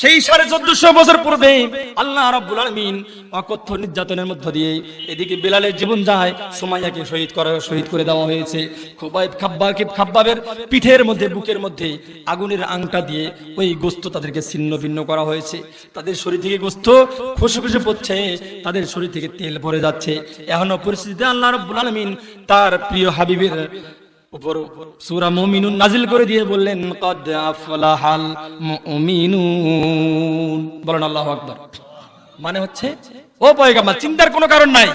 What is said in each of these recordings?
সেই সাড়ে চোদ্দশো বছর পূর্বে আল্লাহ রাব্বুল আলামিন অকথ্য নির্যাতনের মধ্য দিয়ে এদিকে বেলালের জীবন যায় সুমাইয়াকে শহীদ করা, শহীদ করে দেওয়া হয়েছে। খুবাইব খাব্বাকে খাব্বাবের পিঠের মধ্যে, বুকের মধ্যে আগুনের আংটা দিয়ে ওই গোস্ত তাদেরকে ছিন্ন ভিন্ন করা হয়েছে। তাদের শরীর থেকে গোস্ত খুশে খুশে পড়ছে, তাদের শরীর থেকে তেল ভরে যাচ্ছে। এখনও পরিস্থিতিতে আল্লাহ রাব্বুল আলামিন তার প্রিয় হাবিবের মুমিনুন নাজিল করে দিয়ে বললেন, কদ আফলাহাল মুমিনুন। বলেন মানে হচ্ছে, ও পয়গাম্বর, চিন্তার কোনো কারণ নাই।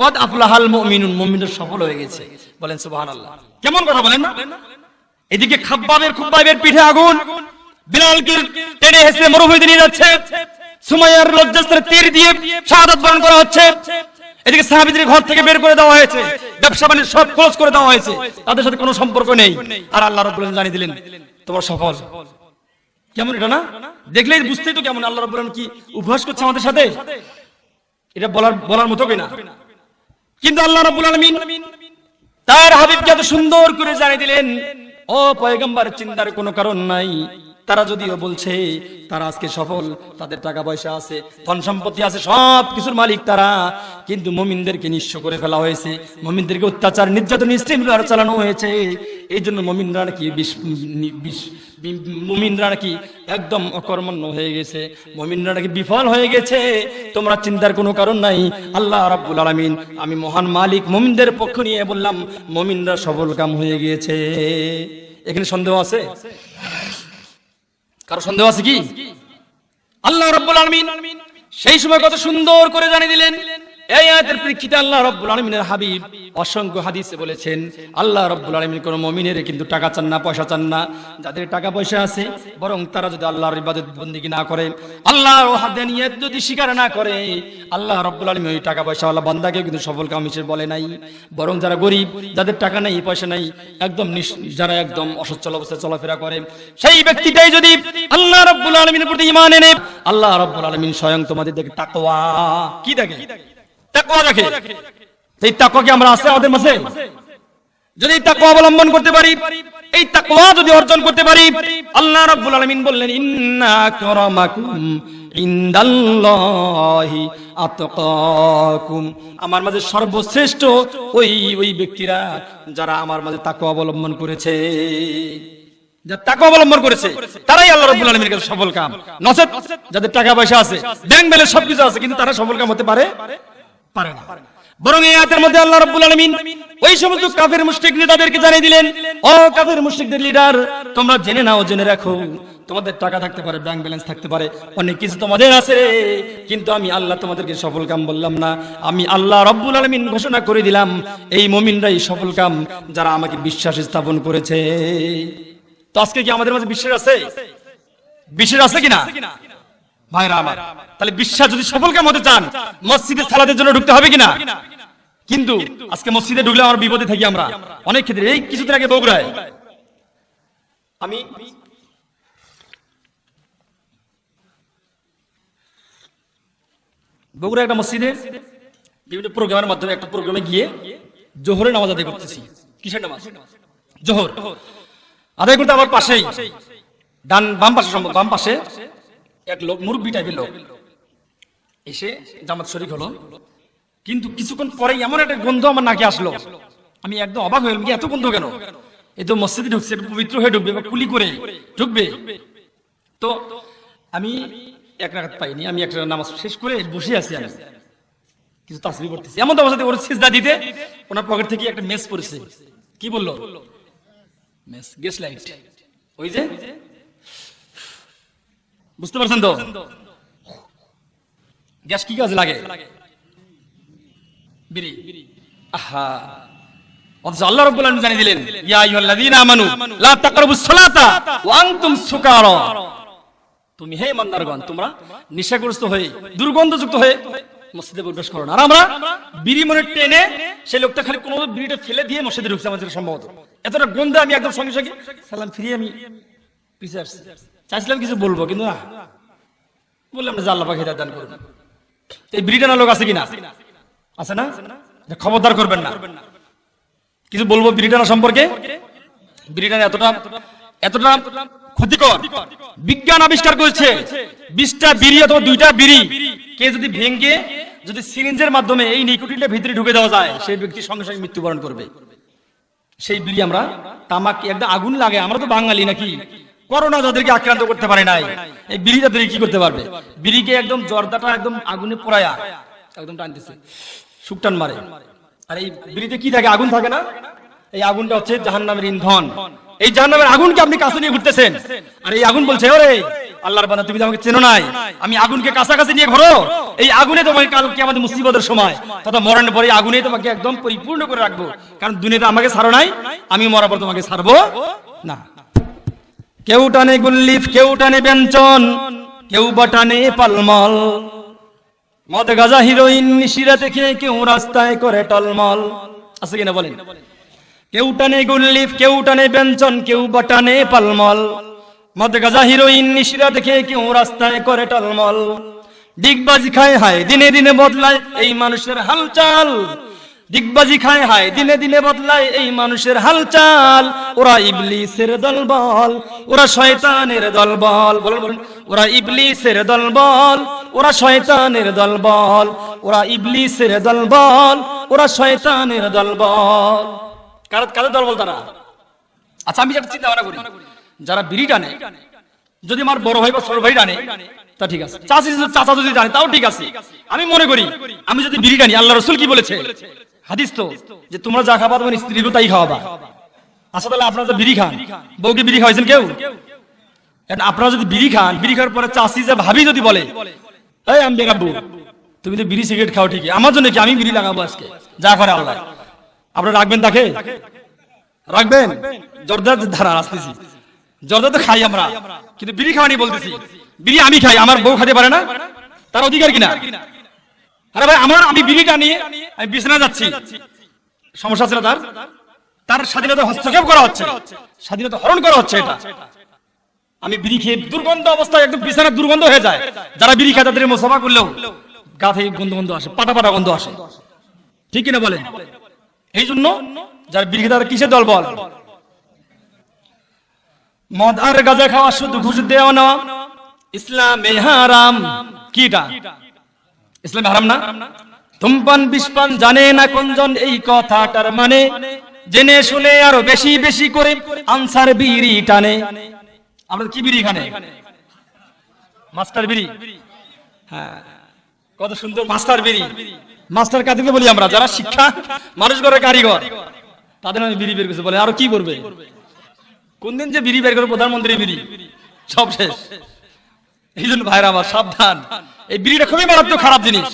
কদ আফলাহাল মুমিনুন মুমিনুন সফল হয়ে গেছে। বলেন, সুবহানাল্লাহ। কেমন কথা বলেন না? এদিকে খাব্বাবের খুব্বাবের পিঠে আগুন বিলালকে টেনে হেসে মরুভূমিতে নিয়ে যাচ্ছে। সুমাইয়ার লজ্জাস্ত্রে তীর দিয়ে শাহাদাত বরণ করা হচ্ছে। এদিকে সাহাবিদের ঘর থেকে বের করে দেওয়া হয়েছে। ব্যবসা বাণিজ্য সব ক্লোজ করে দেওয়া হয়েছে। তাদের সাথে কোনো সম্পর্ক নেই। আর আল্লাহ আলামিন জানিয়ে দিলেন, তোমার সফল। কেমন এটা না? দেখলেই বুঝতেই তো কেমন আল্লাহ রাব্বুল কি উপহাস করছে আমাদের সাথে? এটা বলার বলার মতো কিনা? কিন্তু আল্লাহ রাব্বুল আলামিন তার হাবিবকে এত সুন্দর করে জানিয়ে দিলেন, ও পয়গম্বর, চিন্তার কোনো কারণ নাই। তারা যদিও বলছে, তারা আজকে সফল, তাদের টাকা পয়সা আছে, ধন সম্পত্তি আছে, সব কিছুর মালিক তারা। কিন্তু মমিনদেরকে নিঃস্ব করে ফেলা হয়েছে। মমিনদেরকে অত্যাচার, নির্যাতন স্ট্রিম চালানো হয়েছে। এই জন্য মমিনরা নাকি মুমিনরা নাকি একদম অকর্মণ্য হয়ে গেছে। মমিনরা নাকি বিফল হয়ে গেছে। তোমরা চিন্তার কোনো কারণ নাই। আল্লাহ রাব্বুল আলামিন, আমি মহান মালিক মমিনদের পক্ষ নিয়ে বললাম, মমিনরা সফল কাম হয়ে গিয়েছে। এখানে সন্দেহ আছে? কারও সন্দেহ আছে কি? আল্লাহ রব্বুল আলমিন সেই সময় কত সুন্দর করে জানিয়ে দিলেন এই আল্লাহ আলামিনের হাবিব অসংখ্য বলেছেন, আল্লাহ মুমিনের কিন্তু টাকা চান না, পয়সা চান না। যাদের টাকা পয়সা আছে, বরং তারা যদি আল্লাহর না করে যদি না করে, আল্লাহ টাকা পয়সাওয়ালা কিন্তু সফল বলে নাই। বরং যারা গরিব, যাদের টাকা নেই, পয়সা নেই, একদম যারা একদম অসচ্ছল অবস্থায় চলাফেরা করে, সেই ব্যক্তিটাই যদি আল্লাহ রাব্বুল আলামিনের প্রতি ঈমান এনে, আল্লাহ রাব্বুল আলামিন স্বয়ং তোমাদের দেখে তাকওয়া কি দেখে? তাকওয়া দেখে এই তাকওয়া কি আমরা আছে আমাদের মাঝে? যদি এই তাকওয়া অবলম্বন করতে পারি, এই তাকওয়া যদি অর্জন করতে পারি, আল্লাহ রাব্বুল আলামিন বললেন, ইন্না ইনদাল্লাহি আমার মাঝে সর্বশ্রেষ্ঠ ওই ওই ব্যক্তিরা যারা আমার মাঝে তাকওয়া অবলম্বন করেছে। টাকা অবলম্বন করেছে, তারাই আল্লাহ আলামিনের কাছে সফল কাম। যাদের টাকা পয়সা আছে, ব্যাংক ব্যালেন্স সবকিছু আছে, কিন্তু তারা সফল কাম হতে পারে? পারে না। বরং এই আয়াতের মধ্যে আল্লাহ রাব্বুল আলামিন ওই সমস্ত কাফের মুশরিক নেতাদেরকে জানিয়ে দিলেন, ও কাফের মুশরিকদের লিডার তোমরা জেনে নাও, জেনে রাখো, তোমাদের টাকা থাকতে পারে ব্যাংক ব্যালেন্স থাকতে পারে, অনেক কিছু তোমাদের আছে কিন্তু আমি আল্লাহ তোমাদেরকে সফল কাম বললাম না। আমি আল্লাহ রব্বুল আলামিন ঘোষণা করে দিলাম, এই মুমিনরাই সফল কাম যারা আমাকে বিশ্বাস স্থাপন করেছে। তো আজকে কি আমাদের মাঝে বিশ্বাস আছে? বিশ্বাস আছে কিনা? ভাইরা আমার, তাহলে বিশ্বাস যদি সফল কাম হতে চান, মসজিদে সালাদের জন্য ঢুকতে হবে কিনা? কিন্তু আজকে মসজিদে ঢুকলে আমার বিপদে থাকি আমরা। অনেক ক্ষেত্রে এই কিছুদিন আগে বগুড়ায়। আমি বগুড়া একটা মসজিদে বিভিন্ন প্রোগ্রামের মাধ্যমে, একটা প্রোগ্রামে গিয়ে জোহরের নামাজ আদায় করতেছি। কিসের নামাজ? জোহর। আদায় করতে আমার পাশেই, ডান বাম পাশে বাম পাশে এক লোক, মুরব্বী টাইপের লোক। এসে জামাত শরিক হলো। কিন্তু কিছুক্ষণ পরেই এমন একটা গন্ধ আমার নাকে আসলো। আমি একদম অবাক হয়ে গেলাম এত গন্ধ কেন? এই তো মসজিদে ঢুকছে পবিত্র হয়ে ঢুকবে বা কুলি করে ঢুকবে। তো আমি এক রাখাত পাইনি, আমি একটা নামাজ শেষ করে বসে আছি আমি। কিছু তাসবি করতেছি এমন অবস্থাতে ওর সিজদা দিতে ওনার পকেট থেকে একটা মেস পড়েছে। কি বলল? মেস গেস লাইট ওই যে বুঝতে পারছেন তো? গ্যাস কি কাজে লাগে? বিড়ি। আহা। অথচ আল্লাহ রাব্বুল আলামিন জানিয়ে দিলেন, ইয়া আমানু, লা তাকরাবুস সালাতা ওয়া আনতুম সুকারা। তুমি হে ইমানদারগণ, তোমরা নেশাগ্রস্ত হয়ে, দুর্গন্ধযুক্ত হয়ে মসজিদে প্রবেশ করো আর আমরা বিড়ি মনে টেনে সেই লোকটা খালি কোনো বিড়িটা ফেলে দিয়ে মসজিদে ঢুকছে আমাদের সম্ভবত। এতটা গন্ধে আমি একদম সঙ্গে সঙ্গে সালাম ফিরিয়ে আমি পিছিয়ে আসছি। চাইছিলাম কিছু বলব, কিন্তু না। বললাম যে আল্লাহ পাখি দান করবেন এই ব্রিটেনের লোক আছে কিনা? আছে না? খবরদার করবেন না। কিছু বলব ব্রিটেনের সম্পর্কে? ব্রিটেন এতটা এতটা ক্ষতিকর। বিজ্ঞান আবিষ্কার করেছে, বিশটা বিড়ি অথবা দুইটা বিড়ি কে যদি ভেঙ্গে যদি সিরিঞ্জের মাধ্যমে এই নিকোটিনটা ভিতরে ঢুকে দেওয়া যায়, সেই ব্যক্তি সঙ্গে সঙ্গে মৃত্যুবরণ করবে। সেই বিড়ি আমরা তামাক একদম আগুন লাগে। আমরা তো বাঙালি নাকি? করোনা যাদেরকে আক্রান্ত করতে পারে নাই। এই বিড়ি তাদেরকে কি করতে পারবে? বিড়িকে একদম জর্দাটা একদম আগুনে পোড়ায়া একদম টানতেছে, শুকটান মারে। আর এই বিড়িতে কি থাকে? আগুন থাকে না? এই আগুনটা হচ্ছে জাহান্নামের ইন্ধন। এই জাহান জাহান্নামের আগুনকে আপনি কাছে নিয়ে ঘুরতেছেন। আর এই আগুন বলছে, ওরে, আল্লাহর বান্দা, তুমি আমাকে চেনো নাই। আমি আগুনকে কাছাকাছি নিয়ে ঘোরো। এই আগুনে তোমাকে কালকে আমাদের মুসিবতের সময়, তথা মরণের পরে আগুনে তোমাকে একদম পরিপূর্ণ করে রাখব। কারণ দুনিয়াতে আমাকে ছাড়ো নাই, আমি মরার পর তোমাকে ছাড়বো না। কেউ টানে গুল্লিফ, কেউ টানে ব্যঞ্চন কেউ বা টানে পালমল। মদ গাজা হিরোইন নিশিরা দেখে কেউ রাস্তায় করে টলমল। আছে কিনা বলেন? কেউ টানে গুল্লিফ, কেউ টানে ব্যঞ্চন কেউ বা টানে পালমল। মদ গাজা হিরোইন নিশিরা দেখে কেউ রাস্তায় করে টলমল। ডিগবাজি খায় হায়, দিনে দিনে বদলায় এই মানুষের হালচাল। ডিগবাজি খায় হায়, দিনে দিনে বদলায় এই মানুষের হালচাল। ওরা ইবলিসের দলবল, ওরা শয়তানের দলবল। বলুন ওরা ইবলিসের দলবল, ওরা শয়তানের দলবল, ওরা ইবলিসের দলবল, ওরা শয়তানের দলবল। কার কাদের দলবল তারা? আচ্ছা আমি যেটা চিন্তা করি। যারা বিড়ি টানে, যদি আমার বড় ভাই বা ছোট ভাই টানে, তা ঠিক আছে। চাচা যদি টানে, তাও ঠিক আছে। আমি মনে করি, আমি যদি বিড়ি টানি, আল্লাহ রসুল কি বলেছে? হাদিস তো, যে তোমরা যা খাবা তোমার স্ত্রীরও তাই খাওয়াবা। আচ্ছা তাহলে আপনারা যে বিড়ি খান, বউকে বিড়ি খাওয়াইছেন কেউ? আপনারা যদি বিড়ি খান, বিড়ি খাওয়ার পরে চাষি যে ভাবি যদি বলে, এই, আমি বেরাবো তুমি তো বিড়ি সিগারেট খাও ঠিকই, আমার জন্য কি আমি বিড়ি লাগাবো আজকে? যা করে আল্লাহ। আপনারা রাখবেন তাকে? রাখবেন? জর্দা ধারা আসতেছি। জর্দা তো খাই আমরা, কিন্তু বিড়ি খাওয়ানি বলতেছি, বিড়ি আমি খাই, আমার বউ খাতে পারে না? তার অধিকার কিনা? আরে ভাই, আমার আমি বিড়িটা নিয়ে আমি বিছানা যাচ্ছি। সমস্যা ছিল তার? তার স্বাধীনতা হস্তক্ষেপ করা হচ্ছে। স্বাধীনতা হরণ করা হচ্ছে এটা। আমি বিড়ি খেয়ে দুর্গন্ধ অবস্থায় একদম বিছানার দুর্গন্ধ হয়ে যায়। যারা বিড়ি খায় তাদের মোসাফা করলেও গা থেকে গন্ধ গন্ধ আসে, পাটা পাটা গন্ধ আসে। ঠিক কিনা বলেন? এই জন্য যারা বিড়ি খায় কিসের দল বল? মদ আর গাজা খাওয়া শুধু ঘুষ দেওয়া না ইসলামে হারাম। কিটা? ইসলামে হারাম না? ধূমপান, বিষপান জানে না কোনজন এই কথাটার মানে। জেনে শুনে আরও বেশি বেশি করে আনসার বিড়ি টানে। আমরা কি বিড়ি খানে মাস্টার বিড়ি? হ্যাঁ কত সুন্দর মাস্টার বিড়ি। মাস্টার কাদেরকে বলি আমরা, যারা শিক্ষা, মানুষ করে কারিগর, তাদের আমি বিড়ি বের করছে, বলে আরও কি করবে? কোন দিন যে বিড়ি বের করে প্রধানমন্ত্রী বিড়ি? সব শেষ। এই জন্য ভাইরা আমার সাবধান। এই বিড়িটা খুবই মারাত্মক খারাপ জিনিস।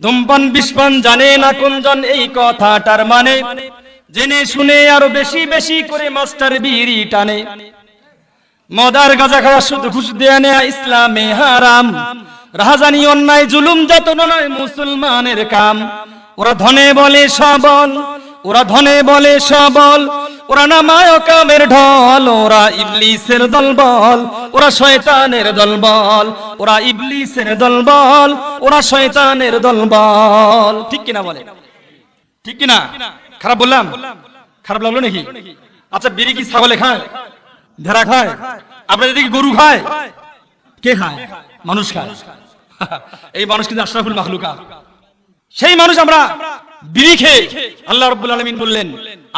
ধূমপান, বিষপান জানে না কোনজন এই কথাটার মানে। জেনে শুনে আরও বেশি বেশি করে মাস্টার বিড়ি টানে। মদার গাজা খাওয়া শুধু ঘুষ দেয়া নেয়া ইসলামে হারাম। রাহাজানি অন্যায়, জুলুম যত নয় মুসলমানের কাম। ওরা ধনে বলে সবল, ওরা ধনে বলে সবল। ওরা নামায় কামের ঢল, ওরা ইবলিসের দলবল, ওরা শয়তানের দলবল, ওরা ইবলিসের দলবল, ওরা শয়তানের দলবল। ঠিক কিনা বলে? ঠিক কিনা? খারাপ বললাম? খারাপ লাগল নাকি? আচ্ছা বিড়ি কি ছাগলে খায়? ভেড়া খায়? আপনাদের দিকে গরু খায়? কে খায়? মানুষ খায়। এই মানুষ কিন্তু আশরাফুল মাখলুকা সেই মানুষ আমরা বিড়ি খেয়ে আল্লাহ রাব্বুল আলামিন বললেন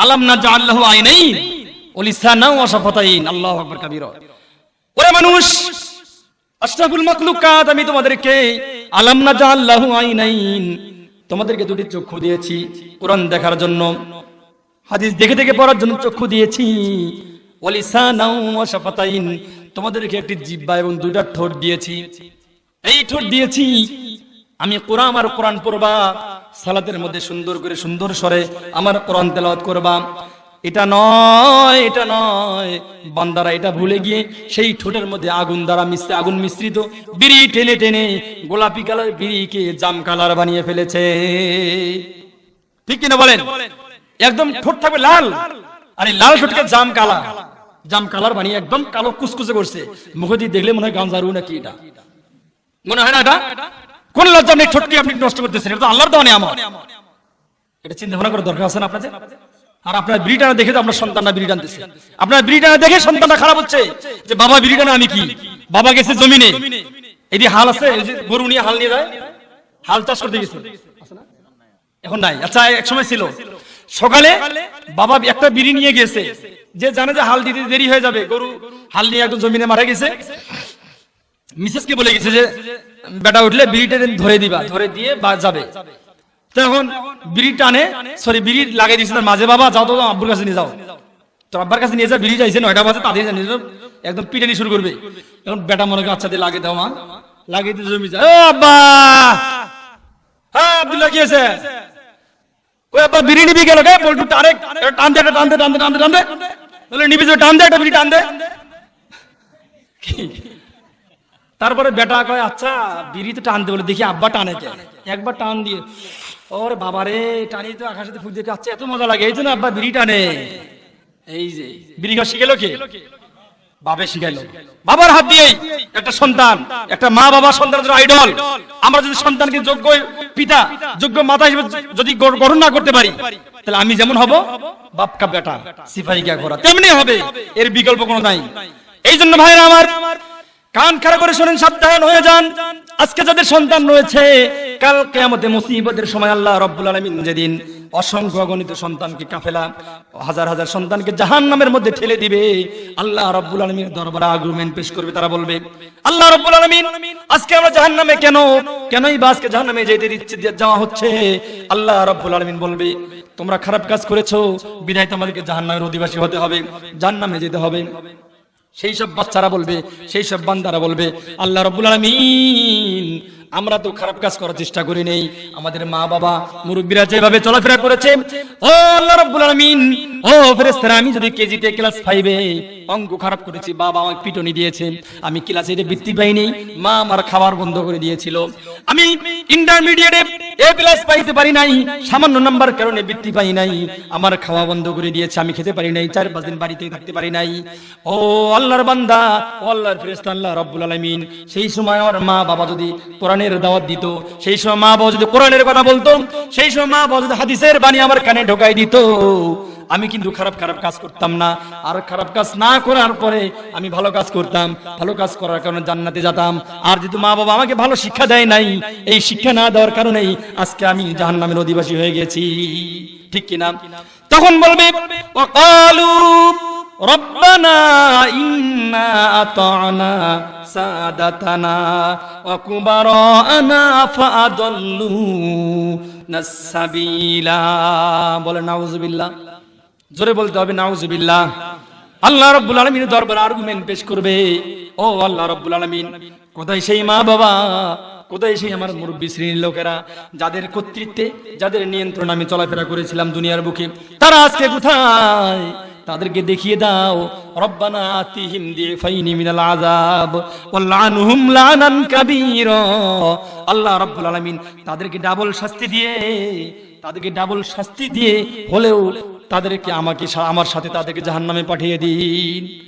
আলাম না জাআল্লাহু আইনাইন ওয়া লিসানাও ওয়া শাফাতাইন। আল্লাহু আকবার কাবীরা। ওরে মানুষ, আশরাফুল মাখলুকাত, আমি তোমাদেরকে আলাম না যা জাআল্লাহু আইনাইন, তোমাদেরকে দুটি চক্ষু দিয়েছি কোরআন দেখার জন্য, হাদিস দেখে দেখে পড়ার জন্য চক্ষু দিয়েছি। ওয়ালিসানাও ওয়া শাফাতাইন, তোমাদেরকে একটি জিহ্বা এবং দুইটা ঠোঁট দিয়েছি। এই ঠোঁট দিয়েছি, আমি কোরআন আর কোরআন পড়বা। সালাতের মধ্যে সুন্দর করে সুন্দর স্বরে আমার কোরআন তেলাওয়াত করবা। এটা নয় এটা নয়। বান্দারা এটা ভুলে গিয়ে সেই ঠোঁটের মধ্যে আগুন দ্বারা মিশ্রে আগুন মিশ্রিত বিড়ি টেনে টেনে গোলাপি কালার বিড়িকে জাম কালার বানিয়ে ফেলেছে। ঠিক কিনা বলেন? একদম ঠোঁট থাকবে লাল। আর লাল ঠোঁটকে জাম কালা। জাম কালার বানিয়ে একদম কালো কুচকুচে করছে। মুখে দিয়ে দেখলে মনে হয় গামজারু নাকি এটা? মনে হয় না এটা? কোন লজ্জা নেই, ঠোঁটকে আপনি নষ্ট করতেছেন, এটা তো আল্লাহর দেওয়া আমার এটা চিন্তা ভাবনা করার দরকার আছে না আপনাদের? আর আপনার বিড়ি টানা দেখে তো আপনার সন্তানরা বিড়ি টানতেছে। আপনার বিড়ি টানা দেখে খারাপ হচ্ছে যে, বাবা, বিড়ি টানা আমি কি? বাবা গেছে জমিনে। এই হাল আছে গরু নিয়ে হাল নিয়ে যায়। হাল চাষ করতে গেছে। এখন নাই। আচ্ছা এক সময় ছিল। সকালে বাবা একটা বিড়ি নিয়ে গেছে। যে জানে যে হাল দিতে দেরি হয়ে যাবে, গরু হাল নিয়ে একদম জমিনে মারা গেছে। মিসেসকে বলে গেছে যে, বেটা উঠলে বিড়িটা ধরে দিবা, ধরে দিয়ে বা যাবে। তখন বিড়ি টানে সরি বিড়ি লাগাই দিয়েছে তার মাঝে বাবা, যাও তো আব্বুর কাছে নিয়ে যাও। তো আব্বার কাছে নিয়ে যা, বিড়ি যাইছে নয়টা বাজে, তাদের একদম পিটানি শুরু করবে। এখন বেটা মনে করে আচ্ছা দিয়ে লাগে দাও মা। লাগিয়ে দিয়ে জমি যায় আব্বা! হ্যাঁ আব্দুল্লাহ, কি আছে ওই আব্বা, বিড়ি নিবি গেল কে বলটু টানে টান দে টান দে টান দে টান দে টান দে। বলে, নিবি যে টান দে, একটা বিড়ি টান দে? তারপরে বেটা কয় আচ্ছা বিড়ি তো টানতে বলে দেখি আব্বা টানে কে? একবার টান দিয়ে, ওরে বাবা রে টানি তো আকাশে ফুল দিয়ে আচ্ছা এত মজা লাগে, এই জন্য আব্বা বিড়ি টানে। এই যে, বিড়ি খাওয়া শিখেলো কে? বাবে শিখাইলো। বাবার হাত দিয়েই একটা সন্তান, একটা মা বাবা সন্তানের জন্য আইডল। আমরা যদি সন্তানকে যোগ্য পিতা, যোগ্য মাতা হিসেবে যদি গ্রহণ না করতে পারি, তাহলে আমি যেমন হব বাপ কা বেটা, সিপাহী কা ঘোড়া। তেমনি হবে, এর বিকল্প কোনো নাই। এই জন্য ভাইরা আমার কান খাড়া করে শোনেন, সাবধান হয়ে যান। আজকে যাদের সন্তান রয়েছে, কাল কেয়ামতে মুসিবতের সময় আল্লাহ রব্বুল আলামিন যেদিন অসংখ্য অগণিত সন্তানকে কাফেলা, হাজার হাজার সন্তানকে জাহান নামের মধ্যে ঠেলে দিবে, আল্লাহ রব্বুল আলমীর দরবারে আগ্রুমেন্ট পেশ করবে, তারা বলবে, আল্লাহ রব্বুল আলমিন, আজকে আমরা জাহান নামে কেন, কেনই বা আজকে জাহান নামে যেতে দিচ্ছে যাওয়া হচ্ছে? আল্লাহ রব্বুল আলমিন বলবে, তোমরা খারাপ কাজ করেছ বিধায় তোমাদেরকে জাহান নামের অধিবাসী হতে হবে জাহান নামে যেতে হবে। সেই সব বাচ্চারা বলবে, সেই সব বান্দারা বলবে, আল্লাহ রব্বুল আলমিন, আমরা তো খারাপ কাজ করার চেষ্টা করি নেই। আমাদের মা বাবা মুরব্বীরা যেভাবে চলাফেরা করেছে, ও আল্লাহ রব্বুল আলমিন ও ফেরেস্তারা আমি যদি কেজিতে ক্লাস ফাইভে অঙ্ক খারাপ করেছি, বাবা আমাকে পিটনি দিয়েছে। আমি বৃত্তি পাইনি, মা আমার খাবার বন্ধ করে দিয়েছিল। আমি ইন্টারমিডিয়েটে এ পাইতে পারি নাই, সামান্য নাম্বার কারণে বৃত্তি পাই নাই। আমার খাওয়া বন্ধ করে দিয়েছে, আমি খেতে পারি নাই, চার পাঁচ দিন বাড়িতে থাকতে পারি নাই। ও আল্লাহর বান্দা, ও আল্লাহর ফেরেশতা, আল্লাহ রব্বুল সেই সময় আমার মা বাবা যদি কোরআনের দাওয়াত দিত, সেই সময় মা বাবা যদি কোরআনের কথা বলতো, সেই সময় মা বাবা যদি হাদিসের বাণী আমার কানে ঢোকাই দিত আমি কিন্তু খারাপ খারাপ কাজ করতাম না। আর খারাপ কাজ না করার পরে আমি ভালো কাজ করতাম। ভালো কাজ করার কারণে জান্নাতে যেতাম। আর যেহেতু মা বাবা আমাকে ভালো শিক্ষা দেয় নাই, এই শিক্ষা না দেওয়ার কারণেই আজকে আমি জাহান্নামের অধিবাসী হয়ে গেছি। ঠিক কিনা? তখন বলবে বলে নাউজুবিল্লাহ জোরে বলতে হবে, নাউজুবিল্লাহ। আল্লাহ রব্বুল আলমিন দরবার আর্গুমেন্ট পেশ করবে। ও আল্লাহ রব্বুল আলমিন, কোথায় সেই মা বাবা? কোথায় সেই আমার মুরব্বী শ্রেণির লোকেরা? যাদের কর্তৃত্বে, যাদের নিয়ন্ত্রণ আমি চলাফেরা করেছিলাম দুনিয়ার বুকে, তারা আজকে কোথায়? তাদেরকে দেখিয়ে দাও। রব্বানা আতিহিম দিফাইনি মিনাল আযাব ওয়ালআনহুম লানান কাবীরা। আল্লাহ রাব্বুল আলামিন তাদেরকে ডাবল শাস্তি দিয়ে, তাদেরকে ডাবল শাস্তি দিয়ে হলেও তাদেরকে আমাকে আমার সাথে তাদেরকে জাহান্নামে পাঠিয়ে দিন।